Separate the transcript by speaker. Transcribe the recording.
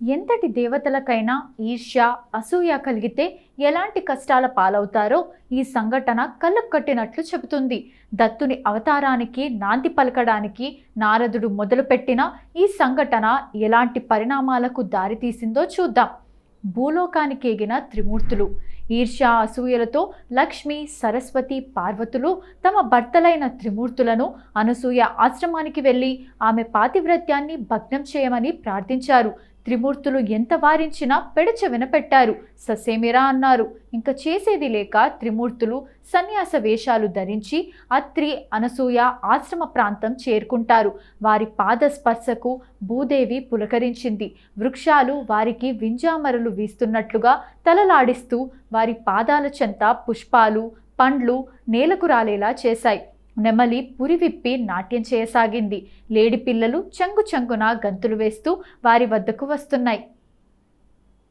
Speaker 1: ఎంతటి దేవతలకైనా ఈర్ష్య అసూయ కలిగితే ఎలాంటి కష్టాల పాలవుతారో ఈ సంఘటన కళ్ళకు కట్టినట్లు చెబుతుంది. దత్తుని అవతారానికి నాంది పలకడానికి నారదుడు మొదలుపెట్టిన ఈ సంఘటన ఎలాంటి పరిణామాలకు దారితీసిందో చూద్దాం. భూలోకానికి ఎగిన త్రిమూర్తులు ఈర్ష్య అసూయలతో లక్ష్మి సరస్వతి పార్వతులు తమ భర్తలైన త్రిమూర్తులను అనసూయ ఆశ్రమానికి వెళ్ళి ఆమె పాతివ్రత్యాన్ని భగ్నం చేయమని ప్రార్థించారు. త్రిమూర్తులు ఎంత వారించినా పెడచె వినపెట్టారు. ససేమిరా అన్నారు. ఇంకా చేసేది లేక త్రిమూర్తులు సన్యాస వేషాలు ధరించి అత్రి అనసూయ ఆశ్రమ ప్రాంతం చేరుకుంటారు. వారి పాద స్పర్శకు భూదేవి పులకరించింది. వృక్షాలు వారికి వింజామరలు వీస్తున్నట్లుగా తలలాడిస్తూ వారి పాదాల చెంత పుష్పాలు పండ్లు నేలకు రాలేలా చేశాయి. నెమలి పురి విప్పి నాట్యం చేయసాగింది. లేడి పిల్లలు చంగు చంగున గంతులు వేస్తూ వారి వద్దకు వస్తున్నాయి.